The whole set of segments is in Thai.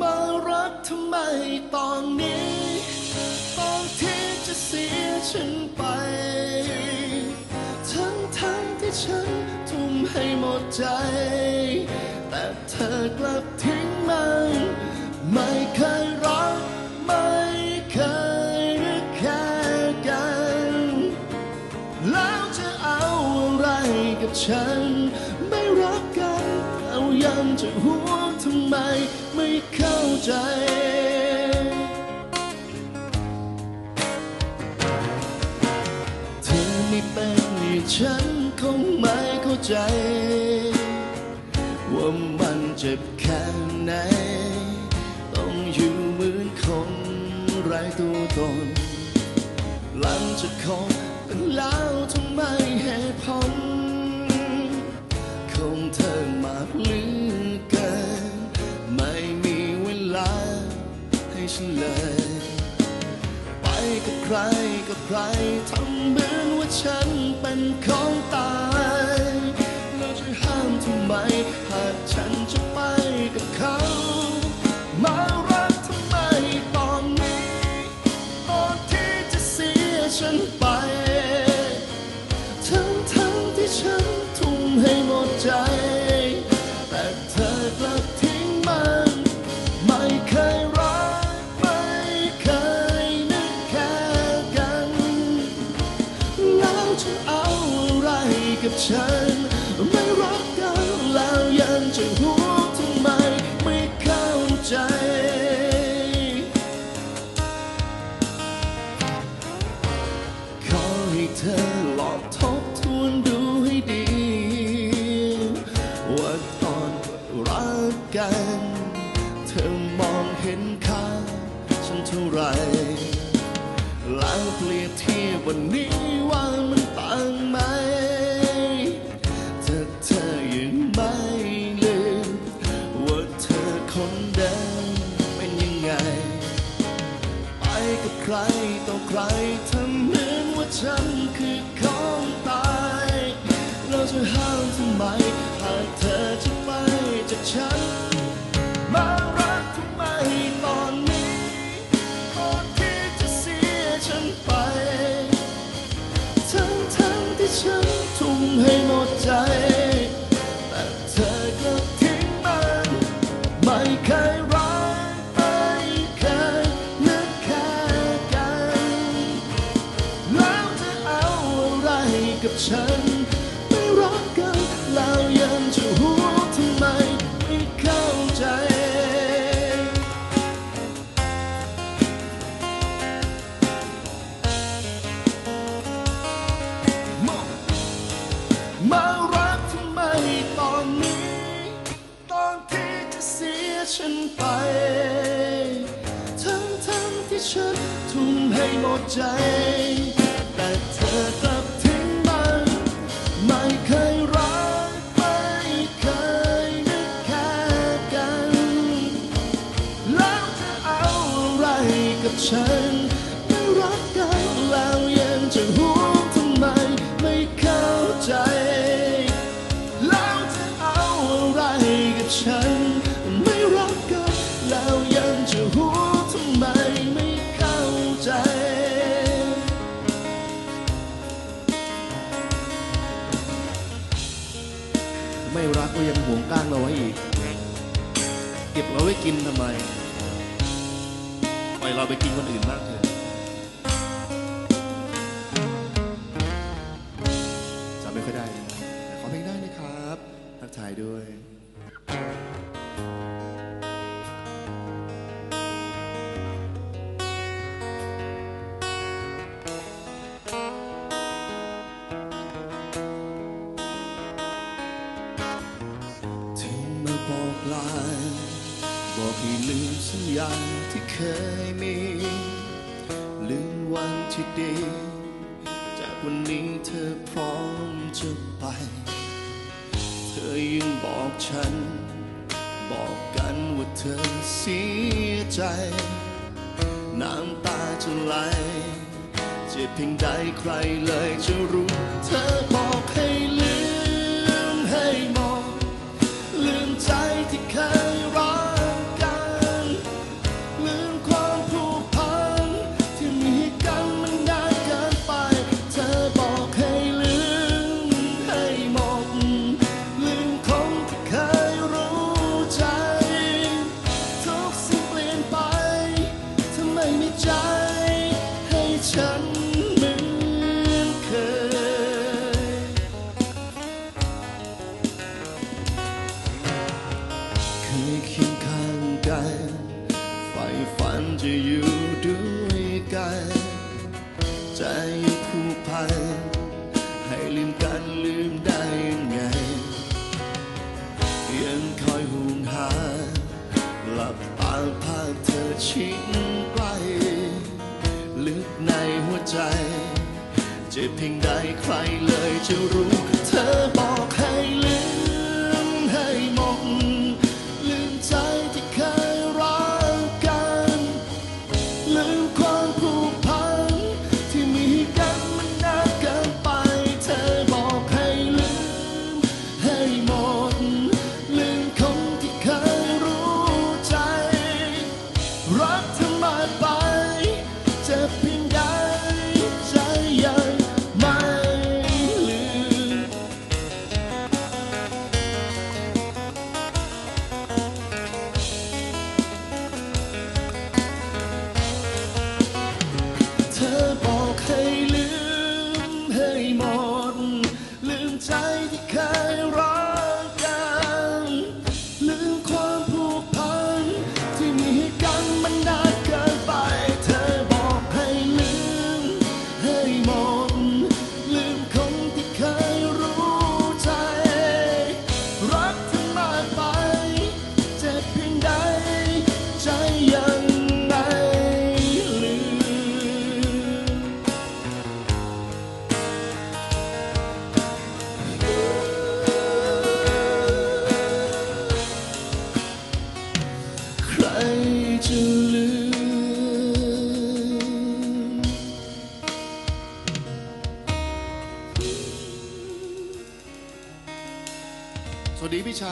มารักทำไมตอนนี้ ตอนที่จะเสียฉันไป ทั้งทั้งที่ฉันทุ่มให้หมดใจ แต่เธอกลับทิ้งมัน ไม่เคยรัก ไม่เคยนึกแค่กัน แล้วจะเอาอะไรกับฉัน ใจ เธอไม่เป็นอย่างฉันคงไม่เข้าใจ ว่ามันเจ็บแค่ไหน ต้องอยู่เหมือนคนไร้ตัวตน หลังจากคบกันแล้วทำไมเหตุผลคงเธอมากเลือ ฉันเลย ไปกับใครกับใครทำเหมือนว่าฉันเป็นของตายแล้วจะห้ามทำไม หากฉันจะไปกับเขา มารักทำไมตอนนี้ ตอนที่จะเสียฉันไป ทั้งทั้งที่ฉันทุ่มให้หมดใจ กับฉัน ไม่รักกันแล้วยังจะหัวงทำไมไม่เข้าใจ มารักทำไมตอนนี้ ตอนที่จะเสียฉันไป ทั้งทั้งที่ฉันทุ่มให้หมดใจ ก้างเราไว้อีก เก็บเราไว้กินทำไม ปล่อยเราไปกินคนอื่นบ้าง มสัญญาที่เคยมี ลืมวันที่ดี จากวันนี้เธอพร้อมจะไป เธอยังบอกฉัน บอกกันว่าเธอเสียใจ น้ำตาจะไหลเจ็บเพียงใดใครเลยจะรู้เธอบอกให้ลืมให้มอง ลืมใจที่เคย นั้คอยห่วงหาหลับตาพาเธอชิงไปลึกในหัวใจ เจ็บเพียงใดใครเลยจะรู้เธอ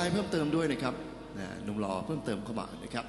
ายเพิ่มเติมด้วยนะครับนะหนุ่มรอเพิ่มเติมเข้ามานะครับ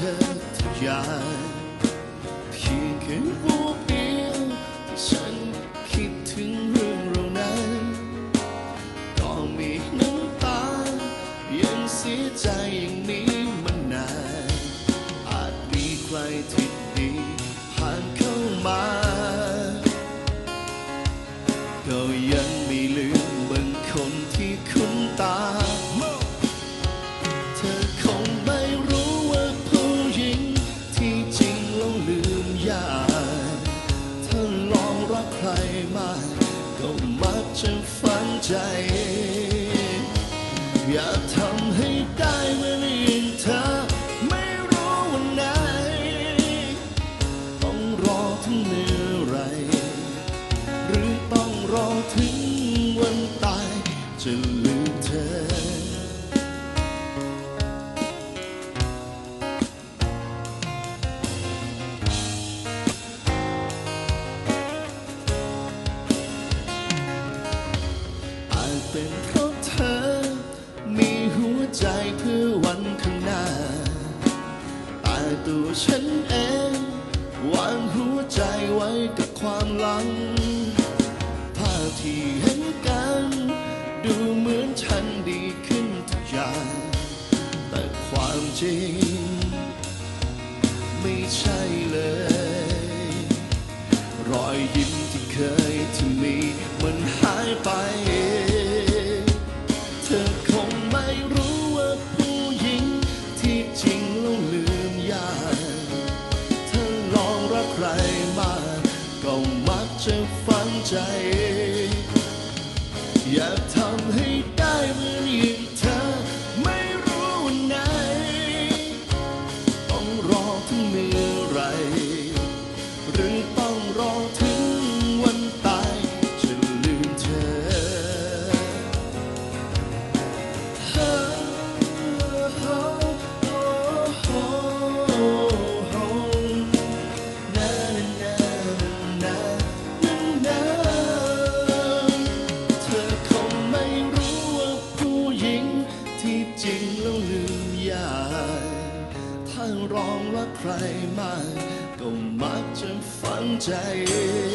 that jive เพียงแค่วูบเดียวฉันคิดถึงเรื่องเรนั้ก็มีน้ำตายังเสียใจ 在意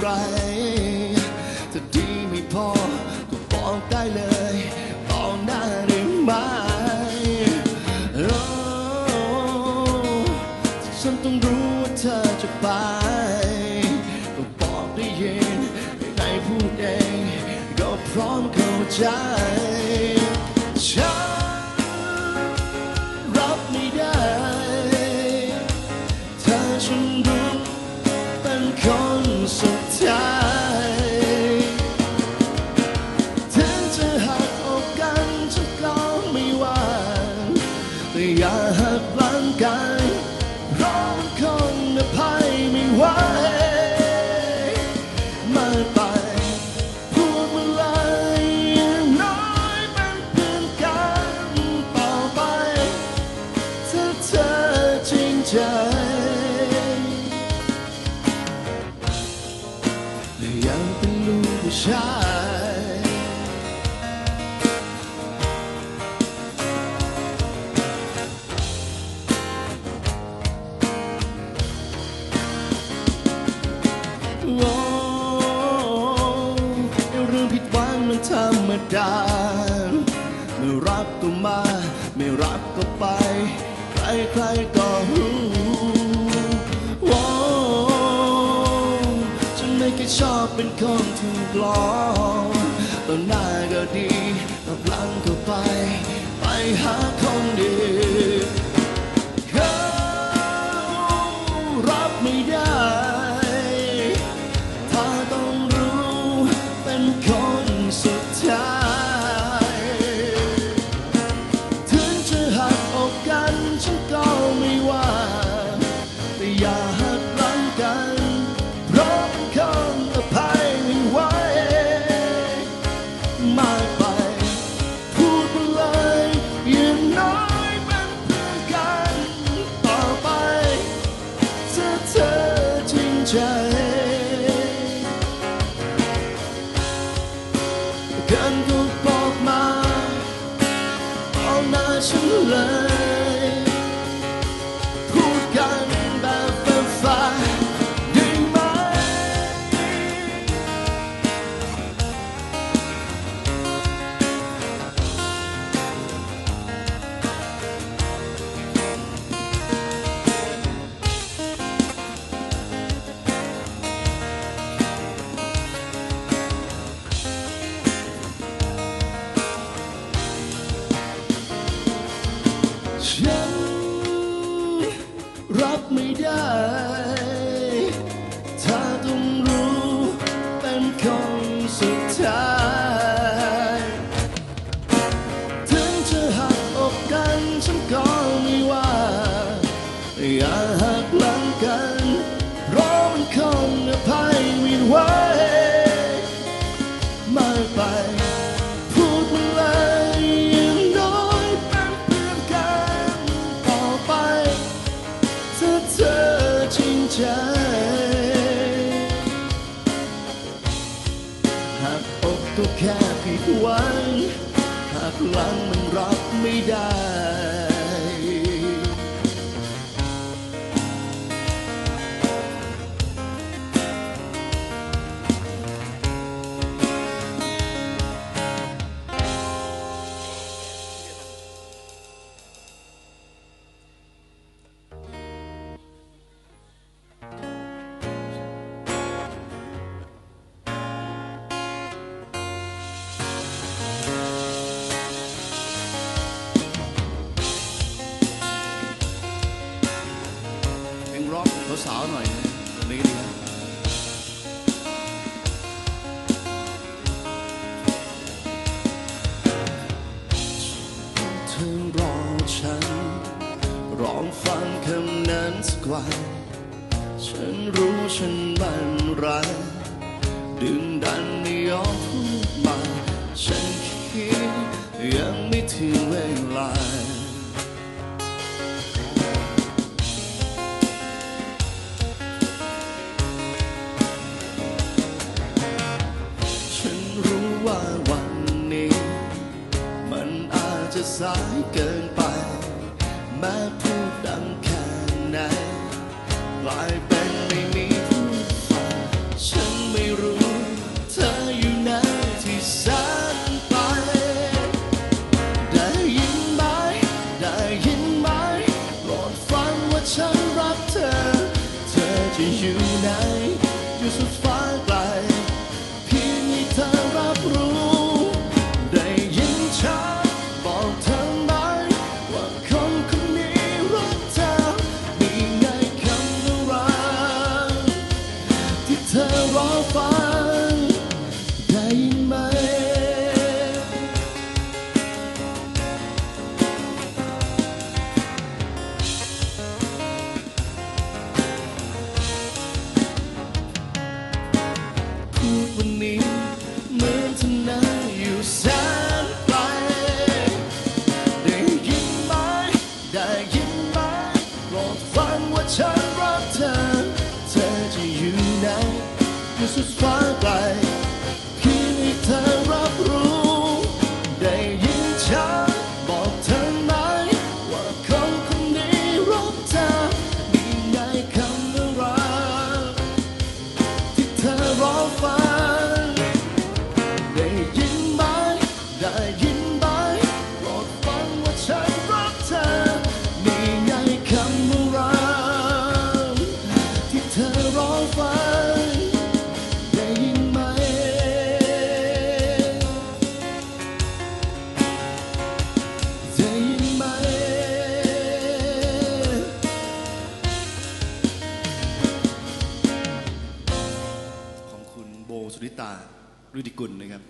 ไร ถ้าดีไม่พอก็บอกได้เลยบอกหน้าหรือไม่โอ้ฉันต้องรู้ว่าเธอจะไปก็บอกได้ยินไม่ได้พูดเองก็พร้อมเข้าใจ ใครก็รู้ว่าฉันไม่เคยชอบเป็นคนถูกหลอกตอนหน้าก็ดีตอนหลังก็ไป ไปหาคนดี 啥玩意ห ตารุดิกุลนะครับ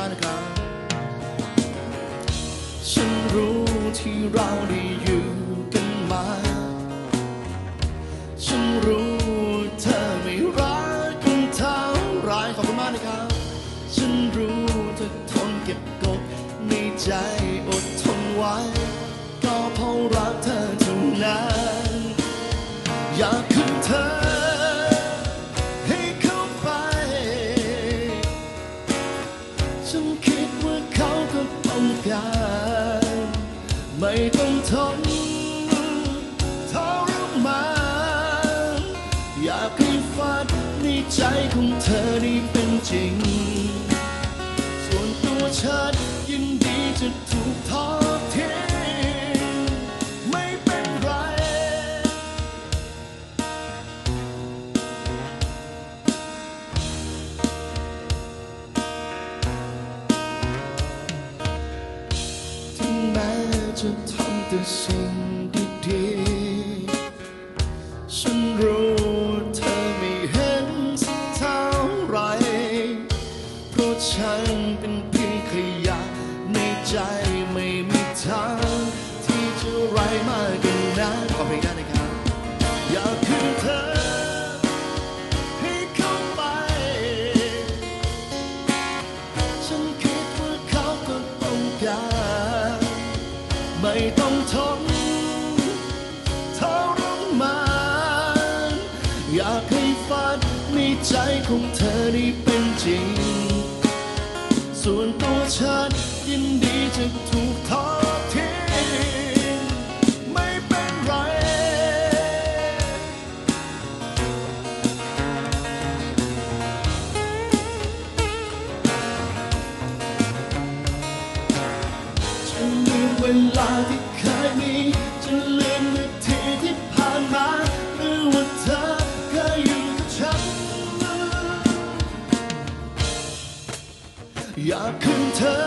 มานะครฉันรู้ที่เราได้อยู่กันมา ฉันรู้เธอไม่รักกันเท่าไรขอบคุณมากนะครับ ฉันรู้เธอทนเก็บกดในใจอดทนไว้ ก็เพราะรักเธอเท่านั้นอยากคืนเธอ ในใจของเธอได้เป็นจริง ส่วนตัวฉันยินดีจะถูกทอดทิ้งไม่เป็นไร ถึงแม้จะทำแต่สิ่ง จะถูกทอทิ้งไม่เป็นไร จะลืมเวลาที่เคยมี จะลืมนาทีที่ผ่านมาหรือว่าเธอเคยอยู่กับฉัน อยากคืนเธอ